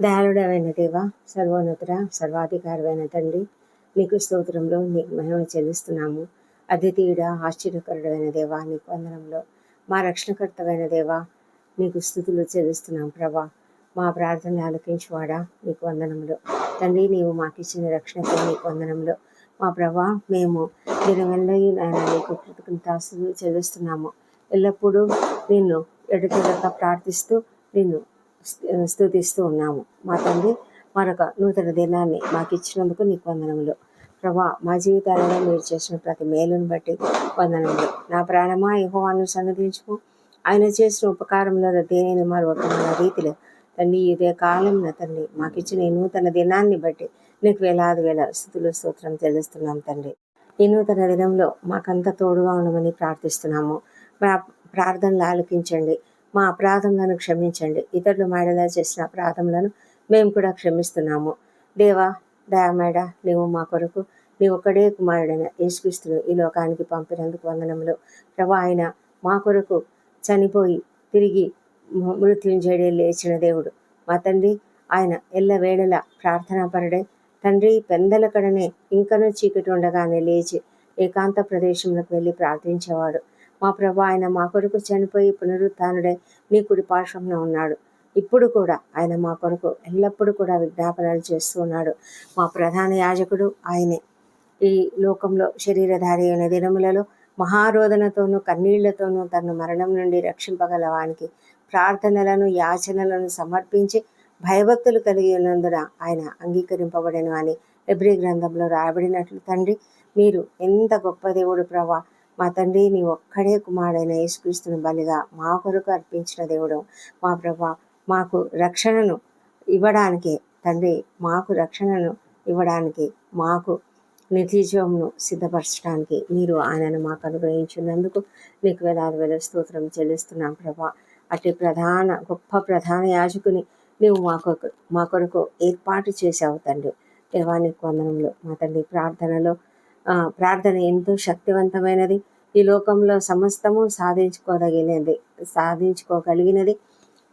దయాళుడమైన దేవ సర్వోన్నతుడ సర్వాధికారమైన తండ్రి నీకు స్తోత్రంలో నీకు మహిమ చెల్లిస్తున్నాము. అద్వితీయుడ ఆశ్చర్యకరుడైన దేవ నీకు వందనంలో. మా రక్షణకర్తమైన దేవ నీకు స్థుతులు చెల్లిస్తున్నాం ప్రభా. మా ప్రార్థనలు ఆలకించువాడా నీకు వందనంలో తండ్రి నీవు మాకిచ్చిన రక్షణతో రక్షణకు నీకు వందనంలో మా ప్రభా మేము దినవెల్లయు నాయన నీకు కృతజ్ఞతాస్తులు చెల్లిస్తున్నాము. ఎల్లప్పుడూ నిన్ను ఎడుతుడక ప్రార్థిస్తూ నిన్ను స్థుతిస్తూ స్తుతిస్తూ ఉన్నాము. మా తండ్రి మరొక నూతన దినాన్ని మాకు ఇచ్చినందుకు నీకు వందనములు. ప్రభా మా జీవితాలలో మీరు చేసిన ప్రతి మేలును బట్టి వందనములు. నా ప్రాణమా యెహోవాను సన్నదించుకు ఆయన చేసిన ఉపకారంలో దేనిని మరొకమైన రీతిలో? తండ్రి ఇదే కాలం తండ్రి మాకు ఇచ్చిన ఈ నూతన దినాన్ని బట్టి నీకు వేలాది వేల స్థుతులు స్తోత్రం తెలుస్తున్నాం తండ్రి. ఈ నూతన దినంలో మాకంత తోడుగా ఉండమని ప్రార్థిస్తున్నాము. ప్రార్థనలు ఆలకించండి. మా అపరాధములను క్షమించండి. ఇతరులు మేడలా చేసిన అపరాధములను మేము కూడా క్షమిస్తున్నాము. దేవా దయామేడ నీవు మా కొరకు నీ ఒక్కడే కుమారుడైన యేసుక్రీస్తును ఈ లోకానికి పంపినందుకు వందనములు. ప్రభా ఆయన మా కొరకు చనిపోయి తిరిగి ము- మృత్యుంజయుడే లేచిన దేవుడు. మా తండ్రి ఆయన ఎల్లవేళల ప్రార్థనాపరుడై తండ్రి పెందల కడనే ఇంకనూ చీకటి ఉండగానే లేచి ఏకాంత ప్రదేశంలోకి వెళ్ళి ప్రార్థించేవాడు. మా ప్రభు ఆయన మా కొరకు చనిపోయి పునరుత్డై మీ కుడి పార్శ్వంలో ఉన్నాడు. ఇప్పుడు కూడా ఆయన మా కొరకు ఎల్లప్పుడూ కూడా విజ్ఞాపనలు చేస్తూ ఉన్నాడు. మా ప్రధాన యాజకుడు ఆయనే. ఈ లోకంలో శరీరధారి అయిన దినములలో మహారోధనతోనూ కన్నీళ్ళతోనూ తన మరణం నుండి రక్షింపగల వానికి ప్రార్థనలను యాచనలను సమర్పించి భయభక్తులు కలిగి ఉన్నందున ఆయన అంగీకరింపబడను అని ఎబ్రి గ్రంథంలో రాయబడినట్లు తండ్రి మీరు ఎంత గొప్ప దేవుడు ప్రభా మా తండ్రి నీ ఒక్కడే కుమారుడైన యేసుక్రీస్తుని బలిగా మా కొరకు అర్పించిన దేవుడు. మా ప్రభా మాకు రక్షణను ఇవ్వడానికి తండ్రి మాకు రక్షణను ఇవ్వడానికి మాకు నిత్యజీవంను సిద్ధపరచడానికి మీరు ఆయనను మాకు అనుగ్రహించినందుకు నీకు వేలాది వేల స్తోత్రం చెల్లిస్తున్నాం ప్రభా. అట్టి ప్రధాన గొప్ప ప్రధాన యాజకుని నువ్వు మా కొరకు మా కొరకు ఏర్పాటు చేసావు తండ్రి. దేవానికి వందనంలో మా తండ్రి ప్రార్థనలో ప్రార్థన ఎంతో శక్తివంతమైనది. ఈ లోకంలో సమస్తము సాధించుకోదగినది సాధించుకోగలిగినది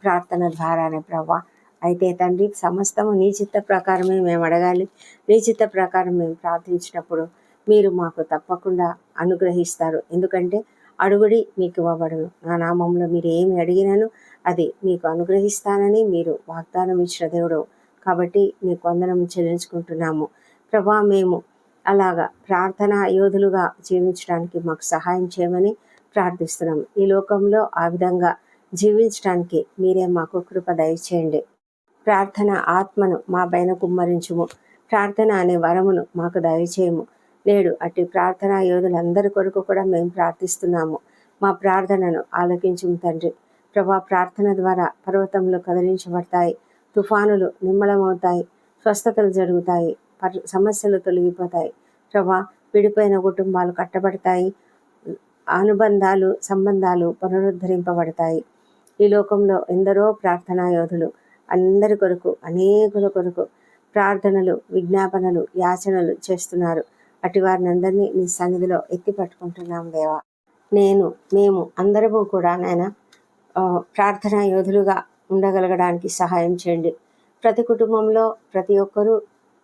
ప్రార్థన ద్వారానే ప్రభా. అయితే తండ్రి సమస్తము నీ చిత్త ప్రకారమే మేము అడగాలి. నీ చిత్త ప్రకారం మేము ప్రార్థించినప్పుడు మీరు మాకు తప్పకుండా అనుగ్రహిస్తారు. ఎందుకంటే అడుగుడి మీకు ఇవ్వబడను. నా నామంలో మీరు ఏమి అడిగినాను అది మీకు అనుగ్రహిస్తానని మీరు వాగ్దానం ఇచ్చిన దేవుడు. కాబట్టి నీకు వందనం చెల్లించుకుంటున్నాము. ప్రభా మేము అలాగా ప్రార్థనా యోధులుగా జీవించడానికి మాకు సహాయం చేయమని ప్రార్థిస్తున్నాం ఈ లోకంలో ఆ విధంగా జీవించడానికి మీరే మాకు కృప దయచేయండి. ప్రార్థన ఆత్మను మా పైన కుమ్మరించుము. ప్రార్థన అనే వరమును మాకు దయచేయము. నేడు అట్టి ప్రార్థనా యోధులందరి కొరకు కూడా మేము ప్రార్థిస్తున్నాము. మా ప్రార్థనను ఆలోకించము తండ్రి. ప్రభా ప్రార్థన ద్వారా పర్వతంలో కదిలించబడతాయి. తుఫానులు నిమ్మలమవుతాయి స్వస్థతలు జరుగుతాయి. సమస్యలు తొలగిపోతాయి. ప్రభా విడిపోయిన కుటుంబాలు కట్టబడతాయి. అనుబంధాలు సంబంధాలు పునరుద్ధరింపబడతాయి. ఈ లోకంలో ఎందరో ప్రార్థనా యోధులు అందరి కొరకు అనేకుల కొరకు ప్రార్థనలు విజ్ఞాపనలు యాచనలు చేస్తున్నారు. అటు వారిని అందరినీ నీ సన్నిధిలో ఎత్తి పట్టుకుంటున్నాం దేవా. నేను మేము అందరము కూడా నాయన ప్రార్థనా యోధులుగా ఉండగలగడానికి సహాయం చేయండి. ప్రతి కుటుంబంలో ప్రతి ఒక్కరూ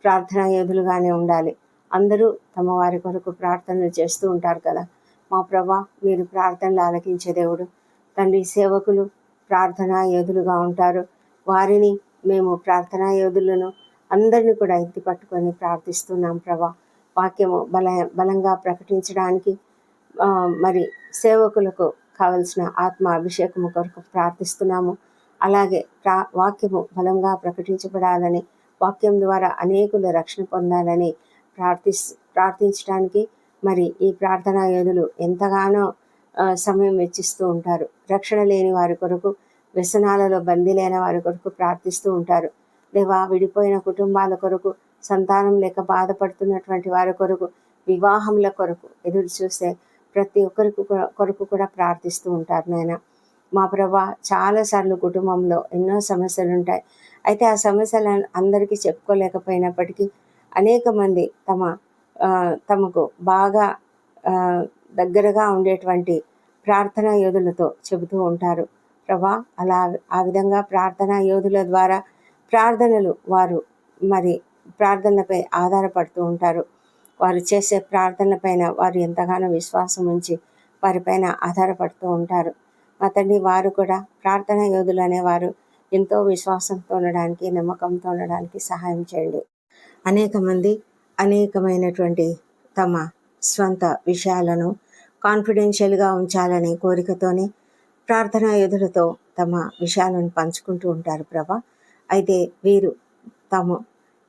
ప్రార్థనా యోధులుగానే ఉండాలి. అందరూ తమ వారి కొరకు ప్రార్థనలు చేస్తూ ఉంటారు కదా. మా ప్రభా మీరు ప్రార్థనలు ఆలకించే దేవుడు. తండ్రి సేవకులు ప్రార్థనా యోధులుగా ఉంటారు. వారిని మేము ప్రార్థనా యోధులను అందరిని కూడా ఎత్తి పట్టుకొని ప్రార్థిస్తున్నాం ప్రభా. వాక్యము బల బలంగా ప్రకటించడానికి మరి సేవకులకు కావలసిన ఆత్మ అభిషేకము కొరకు ప్రార్థిస్తున్నాము. అలాగే ప్రా వాక్యము బలంగా ప్రకటించబడాలని వాక్యం ద్వారా అనేకులు రక్షణ పొందాలని ప్రార్థిస్ ప్రార్థించడానికి మరి ఈ ప్రార్థనా యోధులు ఎంతగానో సమయం వెచ్చిస్తూ ఉంటారు. రక్షణ లేని వారి కొరకు వ్యసనాలలో బందీలైన వారి కొరకు ప్రార్థిస్తూ ఉంటారు. దేవా విడిపోయిన కుటుంబాల కొరకు సంతానం లేక బాధపడుతున్నటువంటి వారి కొరకు వివాహముల కొరకు ఎదురు చూస్తే ప్రతి ఒక్కరికి కొరకు కూడా ప్రార్థిస్తూ ఉంటారు నాయన. మా ప్రభా చాలాసార్లు కుటుంబంలో ఎన్నో సమస్యలు ఉంటాయి అయితే ఆ సమస్యలు అందరికీ చెప్పుకోలేకపోయినప్పటికీ అనేక మంది తమ తమకు బాగా దగ్గరగా ఉండేటువంటి ప్రార్థనా యోధులతో చెబుతూ ఉంటారు. ప్రభా అలా ఆ విధంగా ప్రార్థనా యోధుల ద్వారా ప్రార్థనలు వారు మరి ప్రార్థనలపై ఆధారపడుతూ ఉంటారు. వారు చేసే ప్రార్థనలపైన వారు ఎంతగానో విశ్వాసం ఉంచి వారిపైన ఆధారపడుతూ ఉంటారు. మా తండ్రి వారు కూడా ప్రార్థన యోధులు అనేవారు. ఎంతో విశ్వాసంతో ఉండడానికి నమ్మకంతో ఉండడానికి సహాయం చేయండి. అనేక మంది అనేకమైనటువంటి తమ స్వంత విషయాలను కాన్ఫిడెన్షియల్గా ఉంచాలనే కోరికతోనే ప్రార్థనా యోధులతో తమ విషయాలను పంచుకుంటూ ఉంటారు ప్రభా. అయితే వీరు తాము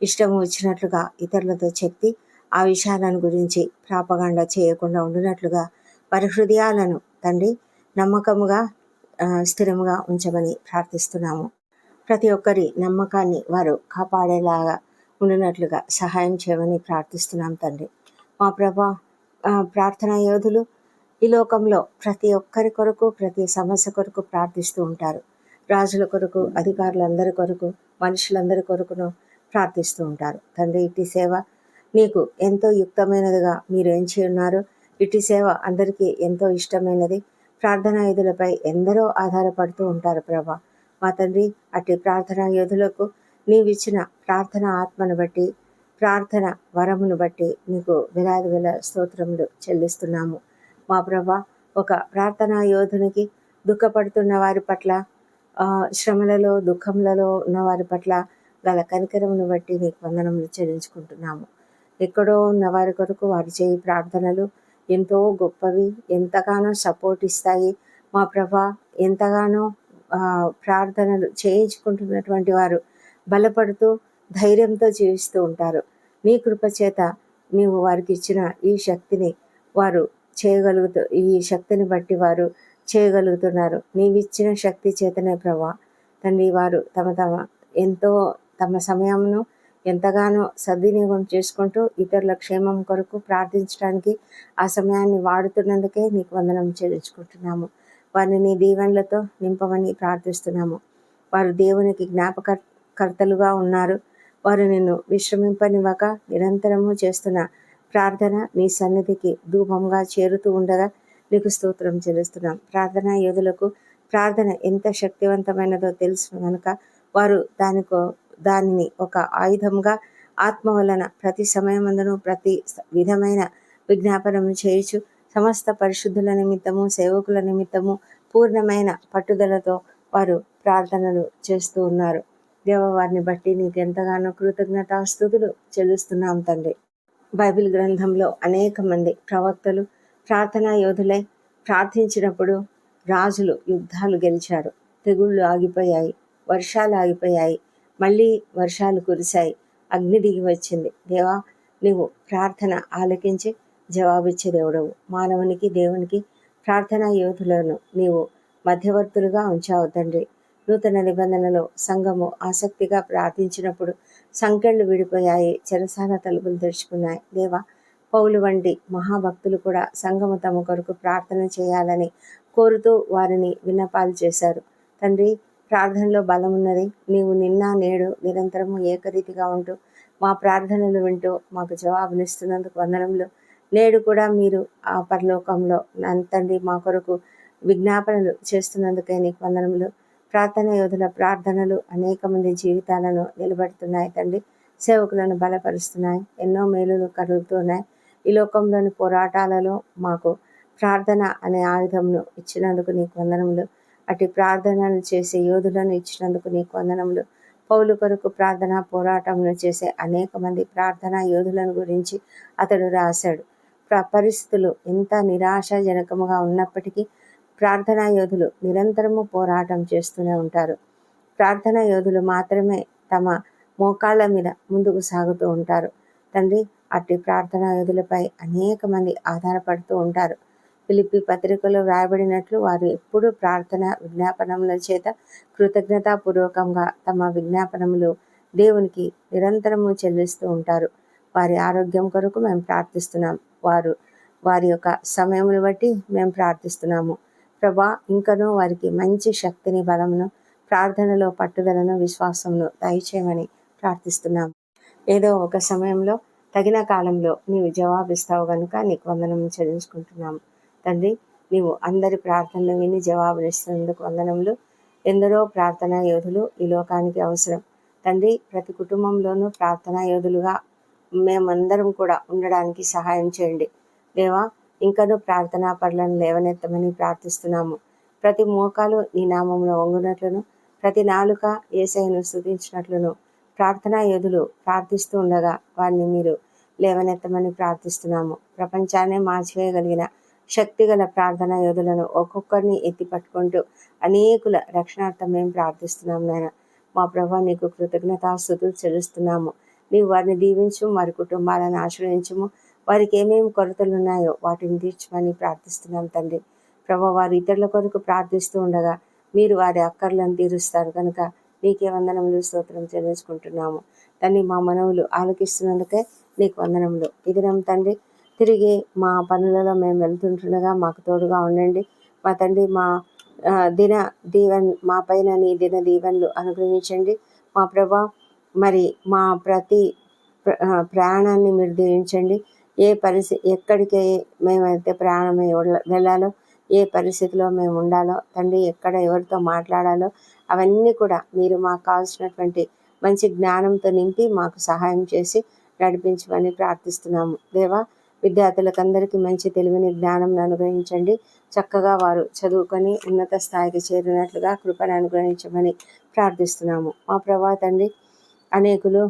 ఇష్టం వచ్చినట్లుగా ఇతరులతో చెప్పి ఆ విషయాలను గురించి ప్రాపగాండ చేయకుండా ఉండినట్లుగా వారి హృదయాలను తండ్రి నమ్మకముగా స్థిరముగా ఉంచమని ప్రార్థిస్తున్నాము. ప్రతి ఒక్కరి నమ్మకాన్ని వారు కాపాడేలాగా ఉండినట్లుగా సహాయం చేయమని ప్రార్థిస్తున్నాం తండ్రి. మా ప్రభా ప్రార్థనా యోధులు ఈ లోకంలో ప్రతి ఒక్కరి కొరకు ప్రతి సమస్య కొరకు ప్రార్థిస్తూ ఉంటారు. రాజుల కొరకు అధికారులందరి కొరకు మనుషులందరి కొరకును ప్రార్థిస్తూ ఉంటారు. తండ్రి ఇటు సేవ నీకు ఎంతో యుక్తమైనదిగా మీరు ఏం ఉన్నారు. ఇటు సేవ అందరికీ ఎంతో ఇష్టమైనది. ప్రార్థనా యోధులపై ఎందరో ఆధారపడుతూ ఉంటారు ప్రభా. మా తండ్రి అటు ప్రార్థనా యోధులకు నీవిచ్చిన ప్రార్థన ఆత్మను బట్టి ప్రార్థన వరమును బట్టి నీకు విలాది విల స్తోత్రములు చెల్లిస్తున్నాము. మా ప్రభా ఒక ప్రార్థనా యోధునికి దుఃఖపడుతున్న వారి పట్ల శ్రమలలో దుఃఖములలో ఉన్న వారి పట్ల గల కనికరమును బట్టి నీకు వందనములు చెల్లించుకుంటున్నాము. ఎక్కడో ఉన్న వారి కొరకు వారు చేయి ప్రార్థనలు ఎంతో గొప్పవి ఎంతగానో సపోర్ట్ ఇస్తాయి. మా ప్రభా ఎంతగానో ప్రార్థనలు చేయించుకుంటున్నటువంటి వారు బలపడుతూ ధైర్యంతో జీవిస్తూ ఉంటారు. మీ కృపచేత నీవు వారికి ఇచ్చిన ఈ శక్తిని వారు చేయగలుగుతూ ఈ శక్తిని బట్టి వారు చేయగలుగుతున్నారు. నీవిచ్చిన శక్తి చేతనే ప్రభా. తండ్రి వారు తమ తమ ఎంతో తమ సమయంను ఎంతగానో సద్వినియోగం చేసుకుంటూ ఇతరుల క్షేమం కొరకు ప్రార్థించడానికి ఆ సమయాన్ని వాడుతున్నందుకే నీకు వందనం చెల్లించుకుంటున్నాము. వారిని నీ దీవెనలతో నింపమని ప్రార్థిస్తున్నాము. వారు దేవునికి జ్ఞాపక కర్తలుగా ఉన్నారు. వారు నిన్ను విశ్రమింపనివ్వక నిరంతరము చేస్తున్న ప్రార్థన నీ సన్నిధికి ధూపంగా చేరుతూ ఉండగా నీకు స్తోత్రం చెల్లిస్తున్నాం. ప్రార్థనా యోధులకు ప్రార్థన ఎంత శక్తివంతమైనదో తెలుసు కనుక వారు దానికో దానిని ఒక ఆయుధంగా ఆత్మ వలన ప్రతి సమయమందును ప్రతి విధమైన విజ్ఞాపనం చేయుచు సమస్త పరిశుద్ధుల నిమిత్తము సేవకుల నిమిత్తము పూర్ణమైన పట్టుదలతో వారు ప్రార్థనలు చేస్తూ ఉన్నారు. దేవ వారిని బట్టి నీకు ఎంతగానో కృతజ్ఞతాస్థుతులు చెల్లిస్తున్నాం తండ్రి. బైబిల్ గ్రంథంలో అనేక మంది ప్రవక్తలు ప్రార్థనా యోధులై ప్రార్థించినప్పుడు రాజులు యుద్ధాలు గెలిచారు. తెగుళ్ళు ఆగిపోయాయి వర్షాలు ఆగిపోయాయి మళ్ళీ వర్షాలు కురిశాయి. అగ్ని దిగి వచ్చింది. దేవా నువ్వు ప్రార్థన ఆలకించి జవాబిచ్చే దేవుడవు. మానవునికి దేవునికి ప్రార్థనా యోధులను నీవు మధ్యవర్తులుగా ఉంచావు తండ్రి. నూతన నిబంధనలో సంఘము ఆసక్తిగా ప్రార్థించినప్పుడు సంఖ్యలు విడిపోయాయి చెరసాల తలుపులు తెరుచుకున్నాయి. దేవా పౌలు వంటి మహాభక్తులు కూడా సంఘము తమ కొరకు ప్రార్థన చేయాలని కోరుతూ వారిని విన్నపాలు చేశారు. తండ్రి ప్రార్థనలో బలం ఉన్నది నీవు నిన్న నేడు నిరంతరము ఏకరీతిగా ఉంటూ మా ప్రార్థనలు వింటూ మాకు జవాబునిస్తున్నందుకు వందనంలో నేడు కూడా మీరు ఆ పరలోకంలో తండ్రి మా కొరకు విజ్ఞాపనలు చేస్తున్నందుకే నీకు వందనములు. ప్రార్థన యోధుల ప్రార్థనలు అనేక మంది జీవితాలను నిలబెడుతున్నాయి తండ్రి. సేవకులను బలపరుస్తున్నాయి. ఎన్నో మేలులు కలుగుతున్నాయి ఈ లోకంలోని పోరాటాలలో మాకు ప్రార్థన అనే ఆయుధంను ఇచ్చినందుకు నీకు వందనములు. అటు ప్రార్థనలు చేసే యోధులను ఇచ్చినందుకు నీకు వందనములు. పౌలు కొరకు ప్రార్థన పోరాటములు చేసే అనేక మంది ప్రార్థనా యోధులను గురించి అతడు రాశాడు. పరిస్థితులు ఎంత నిరాశాజనకముగా ఉన్నప్పటికీ ప్రార్థనా యోధులు నిరంతరము పోరాటం చేస్తూనే ఉంటారు. ప్రార్థనా యోధులు మాత్రమే తమ మోకాళ్ళ మీద ముందుకు సాగుతూ ఉంటారు. తండ్రి అట్టి ప్రార్థనా యోధులపై అనేక మంది ఆధారపడుతూ ఉంటారు. పిలిపి పత్రికలో వ్రాయబడినట్లు వారు ఎప్పుడూ ప్రార్థన విజ్ఞాపనముల చేత కృతజ్ఞతాపూర్వకంగా తమ విజ్ఞాపనములు దేవునికి నిరంతరము చెల్లిస్తూ ఉంటారు. వారి ఆరోగ్యం కొరకు మేము ప్రార్థిస్తున్నాం. వారు వారి యొక్క సమయమును బట్టి మేము ప్రార్థిస్తున్నాము. ప్రభా ఇంకనూ వారికి మంచి శక్తిని బలమును ప్రార్థనలో పట్టుదలను విశ్వాసమును దయచేయమని ప్రార్థిస్తున్నాం. ఏదో ఒక సమయంలో తగిన కాలంలో నీవు జవాబిస్తావు కనుక నీకు వందనం చెల్లించుకుంటున్నాము తండ్రి నీవు అందరి ప్రార్థనలు విని జవాబునిస్తున్నందుకు వందనములు. ఎందరో ప్రార్థనా యోధులు ఈ లోకానికి అవసరం. తండ్రి ప్రతి కుటుంబంలోనూ ప్రార్థనా యోధులుగా మేమందరం కూడా ఉండడానికి సహాయం చేయండి. దేవా ఇంకనూ ప్రార్థనా పనులను లేవనెత్తమని ప్రార్థిస్తున్నాము. ప్రతి మోకాలు నీ నామంలో వంగునట్లును ప్రతి నాలుక ఏసైను స్థుతించినట్లును ప్రార్థనా యోధులు ప్రార్థిస్తూ ఉండగా వారిని మీరు లేవనెత్తమని ప్రార్థిస్తున్నాము. ప్రపంచాన్ని మార్చివేయగలిగిన శక్తిగల ప్రార్థన యోధులను ఒక్కొక్కరిని ఎత్తి పట్టుకుంటూ అనేకుల రక్షణార్థం మేము ప్రార్థిస్తున్నాం నాయన. మా ప్రభా నీకు కృతజ్ఞతాస్థుతులు చెల్లిస్తున్నాము. నీవు వారిని దీవించు వారి కుటుంబాలను ఆశ్రయించము. వారికి ఏమేమి కొరతలు ఉన్నాయో వాటిని తీర్చమని ప్రార్థిస్తున్నాం తండ్రి. ప్రభా వారి ఇతరుల కొరకు ప్రార్థిస్తూ ఉండగా మీరు వారి అక్కర్లను తీరుస్తారు కనుక నీకే వందనములు స్తోత్రం చెల్లించుకుంటున్నాము. తండ్రి మా మనవులు ఆలోకిస్తున్నందుకే నీకు వందనములు. ఇది తండ్రి తిరిగి మా పనులలో మేము వెళ్తుంటుండగా మాకు తోడుగా ఉండండి. మా తండ్రి మా దిన దీవెన్ మా పైన నీ దిన దీవెన్లు అనుగ్రహించండి. మా ప్రభా మరి మా ప్రతి ప్రయాణాన్ని మీరు దీవించండి. ఏ పరిస్థితి ఎక్కడికి మేమైతే ప్రయాణం వెళ్ళాలో ఏ పరిస్థితిలో మేము ఉండాలో తండ్రి ఎక్కడ ఎవరితో మాట్లాడాలో అవన్నీ కూడా మీరు మాకు కావాల్సినటువంటి మంచి జ్ఞానంతో నింపి మాకు సహాయం చేసి నడిపించమని ప్రార్థిస్తున్నాము. దేవా విద్యార్థులకు అందరికీ మంచి తెలివిని జ్ఞానం అనుగ్రహించండి. చక్కగా వారు చదువుకొని ఉన్నత స్థాయికి చేరినట్లుగా కృపను అనుగ్రహించమని ప్రార్థిస్తున్నాము. మా ప్రభా తండ్రి అనేకులు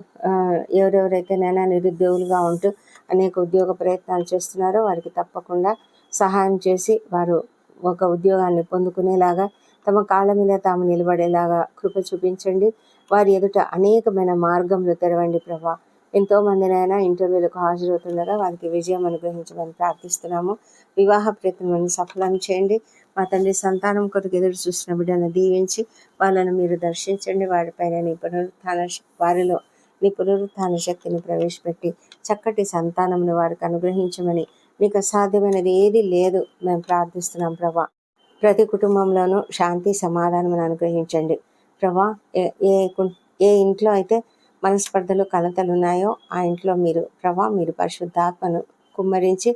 ఎవరెవరైతే నైనా నిరుద్యోగులుగా ఉంటూ అనేక ఉద్యోగ ప్రయత్నాలు చేస్తున్నారో వారికి తప్పకుండా సహాయం చేసి వారు ఒక ఉద్యోగాన్ని పొందుకునేలాగా తమ కాళ్ళ మీద తాము నిలబడేలాగా కృప చూపించండి. వారి ఎదుట అనేకమైన మార్గంలో తెరవండి ప్రభా. ఎంతోమందినైనా ఇంటర్వ్యూలకు హాజరవుతుండగా వారికి విజయం అనుగ్రహించమని ప్రార్థిస్తున్నాము. వివాహ ప్రయత్నం సఫలం చేయండి. మా తండ్రి సంతానం కొరకు ఎదురు చూసిన బిడ్డను దీవించి వాళ్ళను మీరు దర్శించండి. వారిపైన నీ పునరుత్థాన వారిలో నీ పునరుత్థాన శక్తిని ప్రవేశపెట్టి చక్కటి సంతానమును వారికి అనుగ్రహించమని మీకు అసాధ్యమైనది ఏది లేదు. మేము ప్రార్థిస్తున్నాం ప్రభా. ప్రతి కుటుంబంలోనూ శాంతి సమాధానం అనుగ్రహించండి. ప్రభా ఏ ఏ ఇంట్లో అయితే మనస్పర్ధలు కలతలు ఉన్నాయో ఆ ఇంట్లో మీరు ప్రభా మీరు పరిశుద్ధాత్మను కుమ్మరించి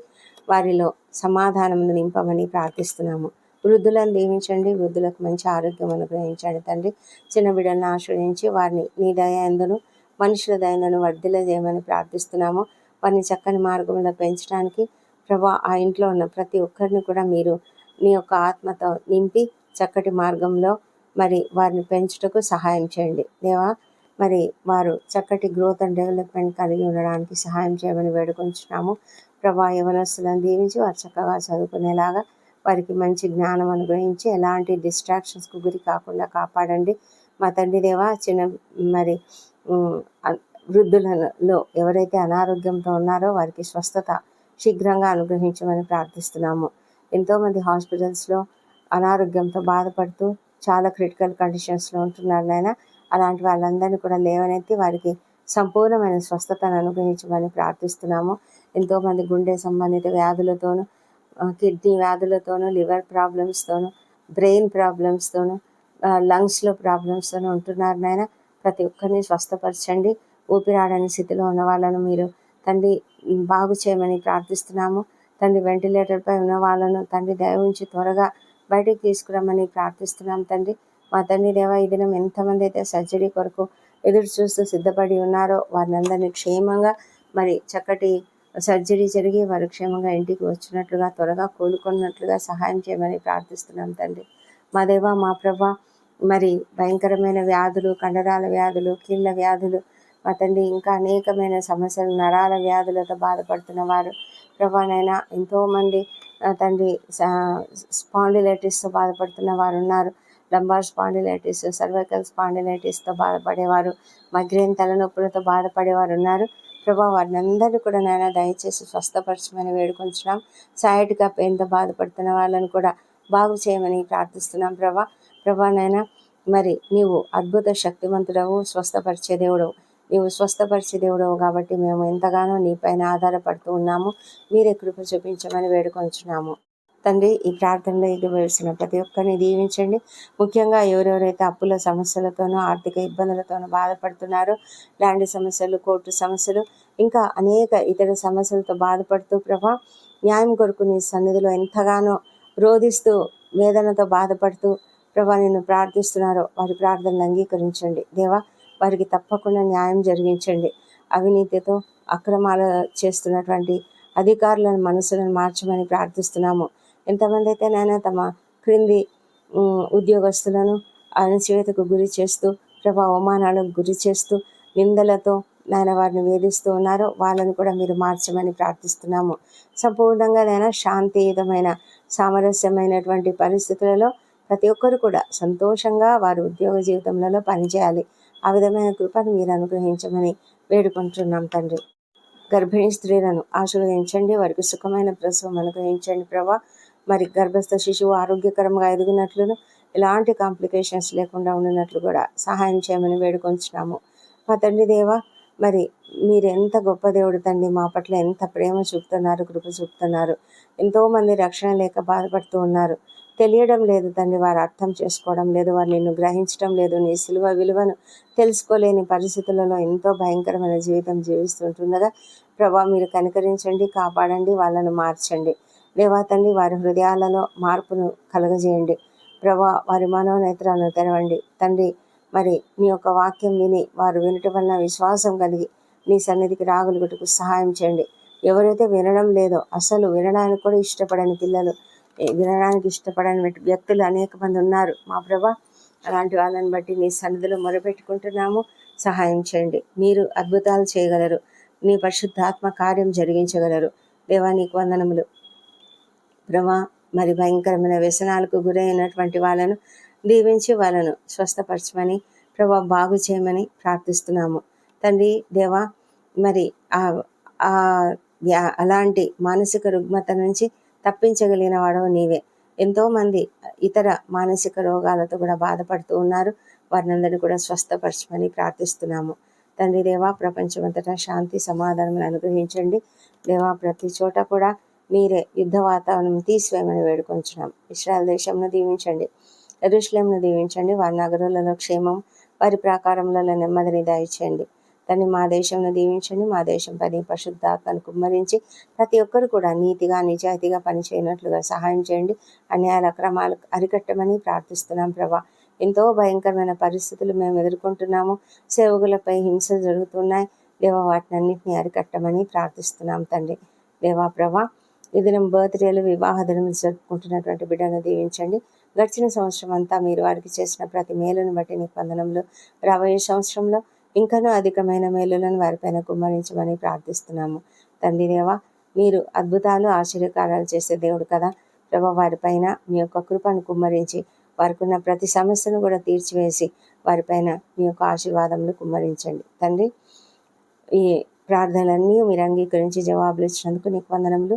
వారిలో సమాధానమును నింపమని ప్రార్థిస్తున్నాము. వృద్ధులను దీవించండి. వృద్ధులకు మంచి ఆరోగ్యం అనుగ్రహించండి తండ్రి. చిన్న బిడ్డలను ఆశ్రయించి వారిని నీ దయ ఎందును మనుషుల దయందును వర్ధిల చేయమని ప్రార్థిస్తున్నాము. వారిని చక్కని మార్గంలో పెంచడానికి ప్రభా ఆ ఇంట్లో ఉన్న ప్రతి ఒక్కరిని కూడా మీరు నీ యొక్క ఆత్మతో నింపి చక్కటి మార్గంలో మరి వారిని పెంచుటకు సహాయం చేయండి. దేవా మరి వారు చక్కటి గ్రోత్ అండ్ డెవలప్మెంట్ కలిగి ఉండడానికి సహాయం చేయమని వేడుకొంచున్నాము. ప్రభా యవనస్తులను దీవించి వారు చక్కగా చదువుకునేలాగా వారికి మంచి జ్ఞానం అనుగ్రహించి ఎలాంటి డిస్ట్రాక్షన్స్కు గురి కాకుండా కాపాడండి. మా తండ్రి దేవా చిన్న మరి వృద్ధులలో ఎవరైతే అనారోగ్యంతో ఉన్నారో వారికి స్వస్థత శీఘ్రంగా అనుగ్రహించమని ప్రార్థిస్తున్నాము. ఎంతోమంది హాస్పిటల్స్లో అనారోగ్యంతో బాధపడుతూ చాలా క్రిటికల్ కండిషన్స్లో ఉంటున్నారు నాయన. అలాంటి వాళ్ళందరినీ కూడా లేవనెత్తి వారికి సంపూర్ణమైన స్వస్థతను అనుగ్రహించమని ప్రార్థిస్తున్నాము. ఎంతోమంది గుండె సంబంధిత వ్యాధులతోనూ కిడ్నీ వ్యాధులతోనూ లివర్ ప్రాబ్లమ్స్తోనూ బ్రెయిన్ ప్రాబ్లమ్స్తోనూ లంగ్స్లో ప్రాబ్లమ్స్తోనూ ఉంటున్నారు నాయన. ప్రతి ఒక్కరిని స్వస్థపరచండి. ఊపిరాడని స్థితిలో ఉన్న వాళ్ళను మీరు తండ్రి బాగు చేయమని ప్రార్థిస్తున్నాము. తండ్రి వెంటిలేటర్పై ఉన్న వాళ్ళను తండ్రి దయవుంచి త్వరగా బయటికి తీసుకురమ్మని ప్రార్థిస్తున్నాం తండ్రి. మా తండ్రి దేవ ఈ దినం ఎంతమంది అయితే సర్జరీ కొరకు ఎదురు చూస్తూ సిద్ధపడి ఉన్నారో వారిని క్షేమంగా మరి చక్కటి సర్జరీ జరిగి వారు క్షేమంగా ఇంటికి వచ్చినట్లుగా త్వరగా కోలుకున్నట్లుగా సహాయం చేయమని ప్రార్థిస్తున్నాం తండ్రి. మా దేవ మా ప్రభ మరి భయంకరమైన వ్యాధులు కండరాల వ్యాధులు కీళ్ళ వ్యాధులు మా తండ్రి ఇంకా అనేకమైన సమస్యలు నరాల వ్యాధులతో బాధపడుతున్న వారు. ప్రభానైనా ఎంతోమంది తండ్రి స్పాండిలైటిస్తో బాధపడుతున్న వారు ఉన్నారు. లంబార్ స్పాండిలైటిస్ సర్వైకల్ స్పాండిలైటిస్తో బాధపడేవారు మైగ్రేన్ తలనొప్పులతో బాధపడేవారు ఉన్నారు ప్రభా వారిని అందరూ కూడా నాయన దయచేసి స్వస్థపరచమని వేడుకొంచున్నాం. సైడ్గా పెయిన్తో బాధపడుతున్న వాళ్ళని కూడా బాగు చేయమని ప్రార్థిస్తున్నాం ప్రభా. ప్రభా నాయన మరి నీవు అద్భుత శక్తివంతుడవు స్వస్థపరిచే దేవుడవు. నీవు స్వస్థపరిచే దేవుడవు కాబట్టి మేము ఎంతగానో నీపైన ఆధారపడుతూ ఉన్నాము. మీరే కృప చూపించమని వేడుకొంచున్నాము. తండ్రి ఈ ప్రార్థనలో ఎగవేసిన ప్రతి ఒక్కరిని దీవించండి. ముఖ్యంగా ఎవరెవరైతే అప్పుల సమస్యలతోనూ ఆర్థిక ఇబ్బందులతోనూ బాధపడుతున్నారో ల్యాండ్ సమస్యలు కోర్టు సమస్యలు ఇంకా అనేక ఇతర సమస్యలతో బాధపడుతూ ప్రభా న్యాయం కొరకు నీ సన్నిధిలో ఎంతగానో రోధిస్తూ వేదనతో బాధపడుతూ ప్రభా నిన్ను ప్రార్థిస్తున్నారో వారి ప్రార్థనలు అంగీకరించండి. దేవా వారికి తప్పకుండా న్యాయం జరిగించండి. అవినీతితో అక్రమాలు చేస్తున్నటువంటి అధికారులను మనసులను మార్చమని ప్రార్థిస్తున్నాము. ఎంతమంది అయితే నాయన తమ క్రింది ఉద్యోగస్తులను అణచివేతకు గురి చేస్తూ ప్రభా అవమానాలకు గురి చేస్తూ నిందలతో నాయన వారిని వేధిస్తూ ఉన్నారో వాళ్ళని కూడా మీరు మార్చమని ప్రార్థిస్తున్నాము. సంపూర్ణంగా నైనా శాంతియుతమైన సామరస్యమైనటువంటి పరిస్థితులలో ప్రతి ఒక్కరు కూడా సంతోషంగా వారి ఉద్యోగ జీవితంలో పనిచేయాలి. ఆ విధమైన కృపను మీరు అనుగ్రహించమని వేడుకుంటున్నాం తండ్రి. గర్భిణీ స్త్రీలను ఆశీర్వదించండి వారికి సుఖమైన ప్రసవం అనుగ్రహించండి ప్రభా. మరి గర్భస్థ శిశువు ఆరోగ్యకరంగా ఎదిగినట్లును ఎలాంటి కాంప్లికేషన్స్ లేకుండా ఉండినట్లు కూడా సహాయం చేయమని వేడుకొంచున్నాము. మా తండ్రి దేవ మరి మీరు ఎంత గొప్ప దేవుడు తండ్రి మా పట్ల ఎంత ప్రేమ చూపుతున్నారు కృప చూపుతున్నారు ఎంతోమంది రక్షణ లేక బాధపడుతూ ఉన్నారు. తెలియడం లేదు తండ్రి వారు అర్థం చేసుకోవడం లేదు వారు నిన్ను గ్రహించడం లేదు నీ సిలువ విలువను తెలుసుకోలేని పరిస్థితులలో ఎంతో భయంకరమైన జీవితం జీవిస్తుంటుండగా ప్రభా మీరు కనికరించండి కాపాడండి వాళ్ళను మార్చండి. దేవా తండ్రి వారి హృదయాలలో మార్పును కలగజేయండి. ప్రభా వారి మనోనేత్రాలను తెరవండి. తండ్రి మరి మీ యొక్క వాక్యం విని వారు వినటం వలన విశ్వాసం కలిగి మీ సన్నిధికి రాగలుగుటకు సహాయం చేయండి. ఎవరైతే వినడం లేదో అసలు వినడానికి కూడా ఇష్టపడని పిల్లలు వినడానికి ఇష్టపడని వ్యక్తులు అనేక మంది ఉన్నారు. మా ప్రభా అలాంటి వాళ్ళని బట్టి నీ సన్నిధిలో మొరపెట్టుకుంటున్నాము. సహాయం చేయండి. మీరు అద్భుతాలు చేయగలరు. మీ పరిశుద్ధాత్మ కార్యం జరిగించగలరు. దేవానికి వందనములు. ప్రభా మరి భయంకరమైన వ్యసనాలకు గురైనటువంటి వాళ్ళను దీవించి వాళ్ళను స్వస్థపరచమని ప్రభా బాగు చేయమని ప్రార్థిస్తున్నాము. తండ్రి దేవా మరి అలాంటి మానసిక రుగ్మత నుంచి తప్పించగలిగిన వాడవు నీవే. ఎంతోమంది ఇతర మానసిక రోగాలతో కూడా బాధపడుతూ ఉన్నారు. వారినందరినీ కూడా స్వస్థపరచమని ప్రార్థిస్తున్నాము. తండ్రి దేవా ప్రపంచమంతటా శాంతి సమాధానం అనుగ్రహించండి. దేవా ప్రతి చోట కూడా మీరే యుద్ధ వాతావరణం తీసివేయమని వేడుకొంచున్నాం. ఇస్రాయల్ దేశంను దీవించండి. ఎరుశ్లేంను దీవించండి. వారి నగరాలలో క్షేమం వారి ప్రాకారములలో నెమ్మదిని దయచేయండి. దాన్ని మా దేశంను దీవించండి. మా దేశం పని పరిశుద్ధాత్మను కుమ్మరించి ప్రతి ఒక్కరు కూడా నీతిగా నిజాయితీగా పనిచేయనట్లుగా సహాయం చేయండి. అన్యాయాల అక్రమాలు అరికట్టమని ప్రార్థిస్తున్నాం ప్రభా. ఎంతో భయంకరమైన పరిస్థితులు మేము ఎదుర్కొంటున్నాము. సేవకులపై హింసలు జరుగుతున్నాయి. దేవ వాటినన్నింటినీ అరికట్టమని ప్రార్థిస్తున్నాం తండ్రి. దేవా ప్రభా ఈ దినం బర్త్డేలు వివాహ దినం జరుపుకుంటున్నటువంటి బిడ్డను దీవించండి. గడిచిన సంవత్సరం అంతా మీరు వారికి చేసిన ప్రతి మేలును బట్టి నీ పొందనంలో రాబోయే సంవత్సరంలో ఇంకనూ అధికమైన మేలులను వారిపైన కుమ్మరించమని ప్రార్థిస్తున్నాము. తండ్రిదేవా మీరు అద్భుతాలు ఆశ్చర్యకారాలు చేసే దేవుడు కదా. ప్రభా వారిపైన మీ యొక్క కృపను కుమ్మరించి వారికి ఉన్న ప్రతి సమస్యను కూడా తీర్చివేసి వారిపైన మీ యొక్క ఆశీర్వాదములు కుమ్మరించండి. తండ్రి ఈ ప్రార్థనలన్నీ మీరు అంగీకరించి జవాబులు ఇచ్చినందుకు నీకు వందనములు.